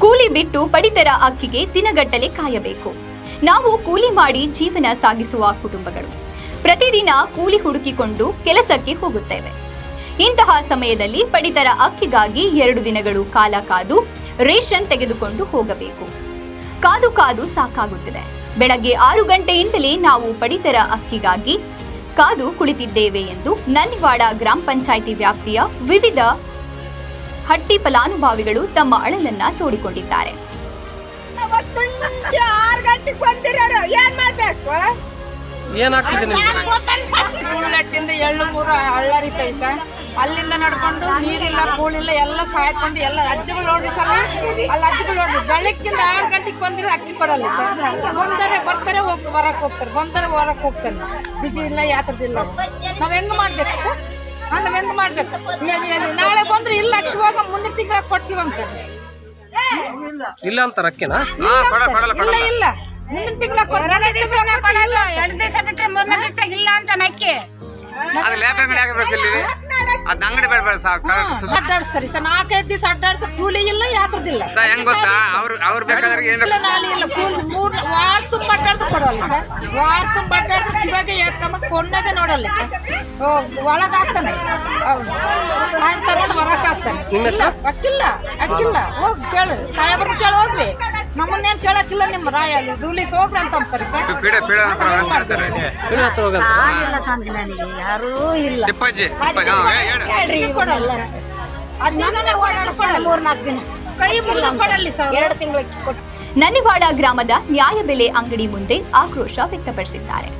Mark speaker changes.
Speaker 1: ಕೂಲಿ ಬಿಟ್ಟು ಪಡಿತರ ಅಕ್ಕಿಗೆ ದಿನಗಟ್ಟಲೆ ಕಾಯಬೇಕು. ನಾವು ಕೂಲಿ ಮಾಡಿ ಜೀವನ ಸಾಗಿಸುವ ಕುಟುಂಬಗಳು. ಪ್ರತಿದಿನ ಕೂಲಿ ಹುಡುಕಿಕೊಂಡು ಕೆಲಸಕ್ಕೆ ಹೋಗುತ್ತೇವೆ. ಇಂತಹ ಸಮಯದಲ್ಲಿ ಪಡಿತರ ಅಕ್ಕಿಗಾಗಿ ಎರಡು ದಿನಗಳು ಕಾಲ ಕಾದು ರೇಷನ್ ತೆಗೆದುಕೊಂಡು ಹೋಗಬೇಕು. ಕಾದು ಕಾದು ಸಾಕಾಗುತ್ತಿದೆ. ಬೆಳಗ್ಗೆ ಆರು ಗಂಟೆಯಿಂದಲೇ ನಾವು ಪಡಿತರ ಅಕ್ಕಿಗಾಗಿ ಕಾದು ಕುಳಿತಿದ್ದೇವೆ ಎಂದು ನನ್ನಿವಾಡ ಗ್ರಾಮ ಪಂಚಾಯಿತಿ ವ್ಯಾಪ್ತಿಯ ವಿವಿಧ ಹಟ್ಟಿ ಫಲಾನುಭವಿಗಳು ತಮ್ಮ ಅಳಲನ್ನ ತೋಡಿಕೊಂಡಿದ್ದಾರೆ.
Speaker 2: ಅಲ್ಲಿಂದ ನಡ್ಕೊಂಡು ನೀರಿಲ್ಲ ಕೂಳಿಲ್ಲ ಎಲ್ಲ ಸಾಯ್ಕೊಂಡು ಎಲ್ಲ ಅಜ್ಜಿಗಳು ನೋಡ್ರಿ ಸರ್. ಅಲ್ಲಿ ಅಜ್ಜಿಗಳು ನೋಡ್ರಿ ಬೆಳಗ್ಗಿಂದ ಆರು ಗಂಟೆಗೆ ಬಂದ್ರೆ ಅಕ್ಕಿ ಕೊಡಲ್ಲ ಸರ್. ಬಂದರೆ ಬರ್ತಾರೆ ಹೋಗ್ ಹೊರಕ್ಕೆ ಹೋಗ್ತಾರೆ. ಬಂದರೆ ಹೊರಕ್ಕೆ ಹೋಗ್ತಾರೆ. ಬಿಜಿ ಇಲ್ಲ ಯಾತ್ರದಿಲ್ಲ. ನಾವು ಹೆಂಗ್ ಮಾಡ್ಬೇಕು ಸರ್? ಹಾ ನಾವ್ ಹೆಂಗ್ ಮಾಡ್ಬೇಕು ನಾಳೆ ಬಂದ್ರೆ ಇಲ್ಲ ಅಕ್ಕಿ ಹೋಗ ಮುಂದಿನ ತಿಂಗಳ ಕೊಡ್ತೀವಂತ
Speaker 3: ಇಲ್ಲ ಅಂತ ಅಕ್ಕಿನ
Speaker 2: ಇಲ್ಲ ಇಲ್ಲ ಮುಂದಿನ ತಿಂಗಳ ಕೊಡಲ್ಲ.
Speaker 4: ಎರಡು ದಿವಸ ಬಿಟ್ರೆ ಮೂರನೇ ದಿವಸ ಇಲ್ಲ ಅಂತ ನಕ್ಕಿ.
Speaker 5: ಅದು ಲೇಬ್ ಅಂಗಡಿ ಆಗಬೇಕು ಇಲ್ಲಿ. ಅದ್ ಅಂಗಡಿ ಬೇಡ ಬೇಡ ಸಾಕು.
Speaker 2: ಅಡ್ಡಾಡಿಸ್ತಾರೆ. ಸರ್ ನಾಲ್ಕೈದು ದಿವಸ ಅಡ್ಡಾಡ್ಸ ಕೂಲಿ ಇಲ್ಲ ಯಾತ್ರದಿಲ್ಲ.
Speaker 5: ಸರ್ ಹೆಂಗ್ ಗೊತ್ತಾ? ಅವ್ರು ಅವ್ರು ಬೇಕಾದ್ರೆ ಏನ್
Speaker 2: ಇಲ್ಲ ಕೂಲಿ ಮೂರ್ ವಾರ ತುಂಬ ಅಡ್ಡಾಡ್ದು ಕೊಡೋಲ್ಲ ಸರ್. ವಾರ ತುಂಬ ಅಡ್ಡಾಡ್ದು ಇವಾಗ ಯಾಕಮ್ಮ ಕೊಂಡಾಗ ನೋಡಲ್ಲ ಸರ್. ಓ ಒಳಗೆ ಹಾಕ್ತಾನೆ ಹೌದು. ಕಾಣ್ ತಗೊಂಡು ಹೊರಗೆ ಹಾಕ್ತಾನೆ
Speaker 3: ನಿಮ್ಮ ಹೆಸರು?
Speaker 2: ಅಕ್ಕಿಲ್ಲ ಅಕ್ಕಿಲ್ಲ. ಹೋಗ್ ಕೇಳು. ಸಾಯಬ್ರ ಕೇಳಿ ಹೋಗ್ರಿ ನಿಮ್ಮ ಗ್ರಾಮದ ನ್ಯಾಯ ಹೋಗ್ರಿ ಅಂತ ಅಂತಾರೆ ಸರ್.
Speaker 5: ಪೀಡೆ ಪೀಡೆ ಅಂತ ಮಾಡ್ತಾರೆ.
Speaker 3: ಇವ್ರ ಹತ್ರ ಹೋಗಂತ
Speaker 6: ಆಗಿಲ್ಲ ಸ್ವಾಮಿ ನನಗೆ ಯಾರೂ ಇಲ್ಲ.
Speaker 5: ತಿಪ್ಪಜ್ಜಿ ತಿಪ್ಪಜ್ಜಿ ಹಾ, ಹೇ- ಹೇಳು
Speaker 2: ಹೇಳ್ರಿ ಕೊಡಲ್ಲ. ಸರ್. ಓಡಾಡಿಸ್ತಾರೆ
Speaker 6: ಮೂರ್ನಾಲ್ಕು ದಿನ.
Speaker 2: ಕೈ ಮುಗಿದು ಕೊಡಲ್ಲಿ ಸರ್.
Speaker 6: ಎರಡು ತಿಂಗಳು ಕೊಟ್ಟು.
Speaker 1: ನನ್ನಿವಾಡ ಗ್ರಾಮದ ನ್ಯಾಯಬೆಲೆ ಅಂಗಡಿ ಮುಂದೆ ಆಕ್ರೋಶ ವ್ಯಕ್ತಪಡಿಸಿದ್ದಾರೆ.